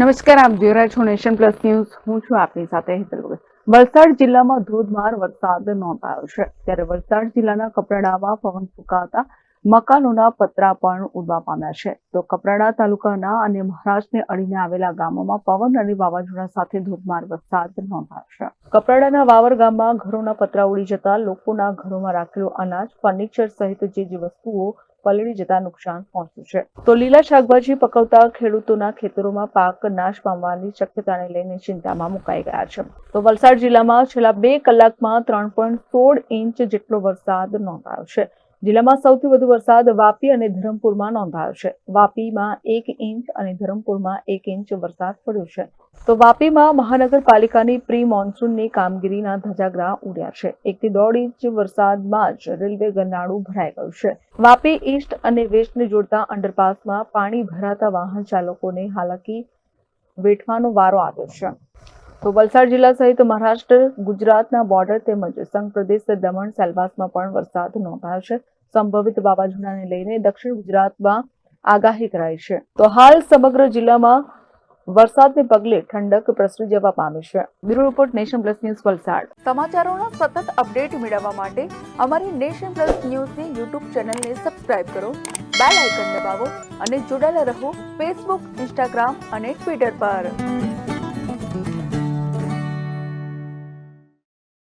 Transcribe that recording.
નમસ્કાર, આપ જોઈ રહ્યા છો નેશન પ્લસ ન્યૂઝ. હું છું આપની સાથે હેતલ વલસાડ જિલ્લામાં ધોધમાર વરસાદ નોંધાયો છે. ત્યારે વલસાડ જિલ્લાના કપરાડામાં પવન ફૂંકાતા મકાનોના પતરા પણ ઉડવા પામ્યા છે. તો કપરાડા તાલુકાના અને મહારાષ્ટ્રને અડીને આવેલા ગામોમાં પવન અને વાવાઝોડા સાથે ધોધમાર વરસાદ નોંધાયો છે. કપરાડાના વાવર ગામમાં ઘરોના પતરા ઉડી જતા લોકોના ઘરોમાં રાખેલું અનાજ, ફર્નિચર સહિત જે જે વસ્તુઓ પલળી જતા નુકસાન પહોંચ્યું છે. તો લીલા શાકભાજી પકવતા ખેડૂતોના ખેતરોમાં પાક નાશ પામવાની શક્યતાને લઈને ચિંતામાં મુકાઈ ગયા છે. તો વલસાડ જિલ્લામાં છેલ્લા બે કલાકમાં ત્રણ પોઈન્ટ સોળ ઇંચ જેટલો વરસાદ નોંધાયો છે. જિલ્લામાં સૌથી વધુ વરસાદ વાપી અને ધરમપુરમાં નોંધાયો છે. વાપીમાં એક ઇંચ અને ધરમપુરમાં એક ઇંચ વરસાદ પડ્યો છે. તો વાપીમાં મહાનગરપાલિકાની પ્રી મોન્સૂનની કામગીરીના ધજાગરા ઉડ્યા છે. એકથી દોઢ ઇંચ વરસાદમાં જ રેલવે ગરનાળું ભરાઈ ગયું છે. વાપી ઈસ્ટ અને વેસ્ટને જોડતા અંડરપાસમાં પાણી ભરાતા વાહન ચાલકોને હાલાકી વેઠવાનો વારો આવ્યો છે. તો વલસાડ જિલ્લા સહિત મહારાષ્ટ્ર, ગુજરાતના બોર્ડર તેમજ સંઘ પ્રદેશ દમણ, સેલવાસમાં પણ વરસાદ નોંધાયો છે. સંભવિત વાવાઝોડાને લઈને દક્ષિણ ગુજરાતમાં આગાહી કરાઈ છે. તો હાલ સમગ્ર જિલ્લામાં વરસાદને પગલે ઠંડક પ્રસરી જવા પામી છે. Bureau report nation plus news Valsad. સમાચારોના સતત અપડેટ મેળવવા માટે અમારી નેશન પ્લસ ન્યૂઝની યુટ્યુબ ચેનલને સબસ્ક્રાઇબ કરો, બેલ આઇકન દબાવો અને જોડાયેલા રહો ફેસબુક, ઇન્સ્ટાગ્રામ અને ટ્વિટર પર.